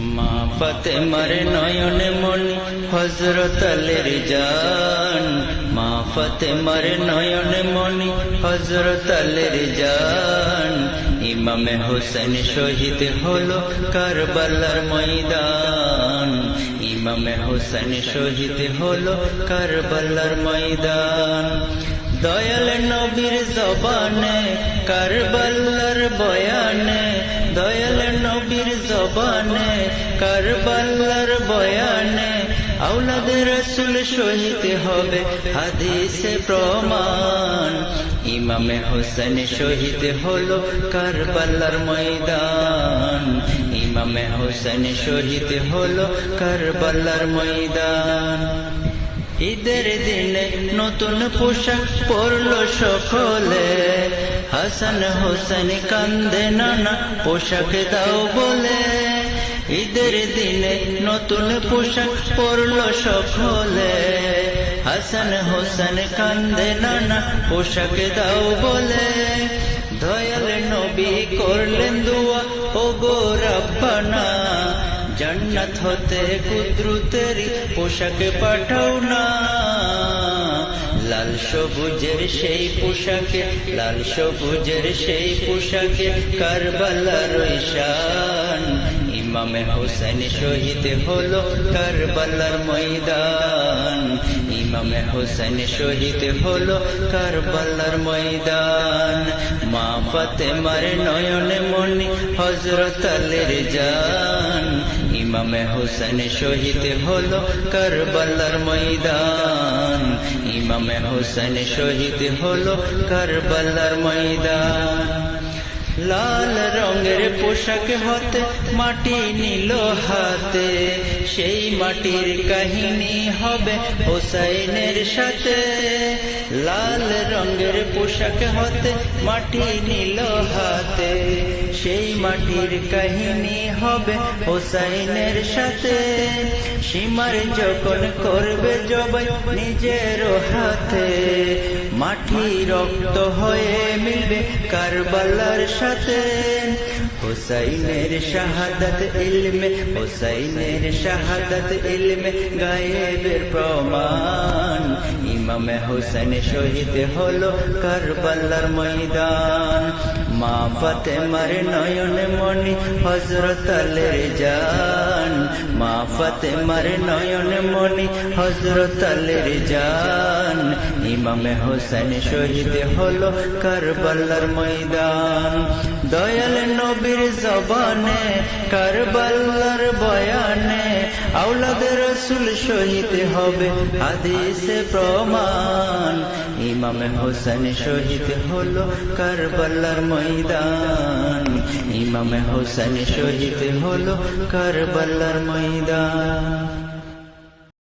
মা নয়নে মনি হজরত জান। মা নয়নে মনি হজরত জান। ইমামে হোসেন শহীদ হলো কারবালার ময়দান। ইমামে হোসেন শহীদ হলো কারবালার ময়দান। দয়াল নবীর জবানে কারবালার বয়ানে জবানে, কারবালার বয়ানে আউলাদের রসুল শহীদ হবে হাদিসে প্রমাণ। ইমামে হোসেন শহীদ হলো কারবালার ময়দান। ইমামে হোসেন শহীদ হলো কারবালার ময়দান। ঈদের দিনে নতুন পোশাক পরলো সকলে। হাসান হোসেন কান্দে নানা পোশাক দাও বলে। ঈদের দিনে নতুন পোশাক পরলো সকলে। হাসান হোসেন কান্দে নানা পোশাক দাও বলে। দয়াল নবী করলেন দুয়া ও গো রব্বানা। জান্নাত হতে কুদ্রুতের পোশাক পাঠাও না লাল সবুজের সেই পোশাকে, লাল সবুজের সেই পোশাকে কারবালার ঈশান ইমামে হোসেন শহীদ হলো কারবালার ময়দান। ইমামে হোসেন শহীদ হলো কারবালার ময়দান। মা ফাতেমার নয়নে মনি হজরত আলীর জান। ইমামে হোসেন শহীদ হলো কারবালার ময়দান। ইমামে হোসেন শহীদ হলো কারবালার ময়দান। লাল রঙের পোশাক হতে মাটি নিল হাতে। সেই মাটির কাহিনী হবে হোসাইনের সাথে। লাল রঙের পোশাক হতে মাটি নিল হাতে। সেই মাটির কাহিনী হবে হোসাইনের সাথে। সীমার যখন করবে জবাই নিজের হাতে। মাটি রক্ত হয়ে মিলবে কারবালার সাথে। হোসাইনের শাহাদত ইলমে হোসাইনের শাহাদত ইলমে গায়েবের প্রমাণ ইমামে হোসেন শহীদ হলো কারবালার ময়দান। মা ফতে ফাতেমার নয়ন মনি হজরত আলের জান। মা ফাতেমার নয়ন মনি হজরত আলের জান। ইমামে হোসেন শহীদ হলো কারবালার ময়দান। দয়াল নবীর জবানে কারবালার বয়ানে আউলাদের রসুল শহীদ হবে, হাদিসে প্রমাণ। ইমাম হোসেন শহীদ হলো কারবালার ময়দান। ইমাম হোসেন শহীদ হলো কারবালার ময়দান।